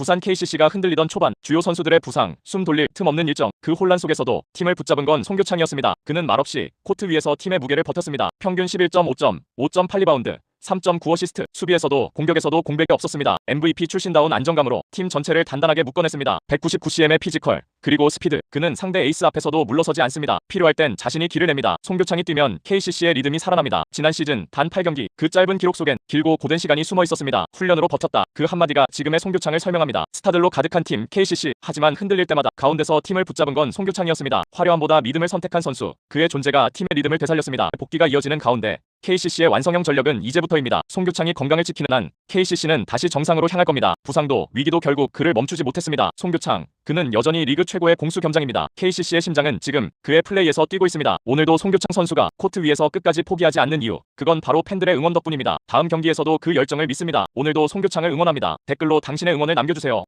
부산 KCC가 흔들리던 초반 주요 선수들의 부상, 숨 돌릴 틈 없는 일정 그 혼란 속에서도 팀을 붙잡은 건 송교창이었습니다. 그는 말없이 코트 위에서 팀의 무게를 버텼습니다. 평균 11.5점, 5.8리바운드, 3.9 어시스트, 수비에서도 공격에서도 공백이 없었습니다. MVP 출신다운 안정감으로 팀 전체를 단단하게 묶어냈습니다. 199cm의 피지컬, 그리고 스피드, 그는 상대 에이스 앞에서도 물러서지 않습니다. 필요할 땐 자신이 길을 냅니다. 송교창이 뛰면 KCC의 리듬이 살아납니다. 지난 시즌 단 8경기, 그 짧은 기록 속엔 길고 고된 시간이 숨어 있었습니다. 훈련으로 버텼다. 그 한마디가 지금의 송교창을 설명합니다. 스타들로 가득한 팀 KCC, 하지만 흔들릴 때마다 가운데서 팀을 붙잡은 건 송교창이었습니다. 화려함보다 믿음을 선택한 선수, 그의 존재가 팀의 리듬을 되살렸습니다. 복귀가 이어지는 가운데 KCC의 완성형 전력은 이제부터입니다. 송교창이 건강을 지키는 한 KCC는 다시 정상으로 향할 겁니다. 부상도 위기도 결국 그를 멈추지 못했습니다. 송교창 그는 여전히 리그 최고의 공수 겸장입니다. KCC의 심장은 지금 그의 플레이에서 뛰고 있습니다. 오늘도 송교창 선수가 코트 위에서 끝까지 포기하지 않는 이유 그건 바로 팬들의 응원 덕분입니다. 다음 경기에서도 그 열정을 믿습니다. 오늘도 송교창을 응원합니다. 댓글로 당신의 응원을 남겨주세요.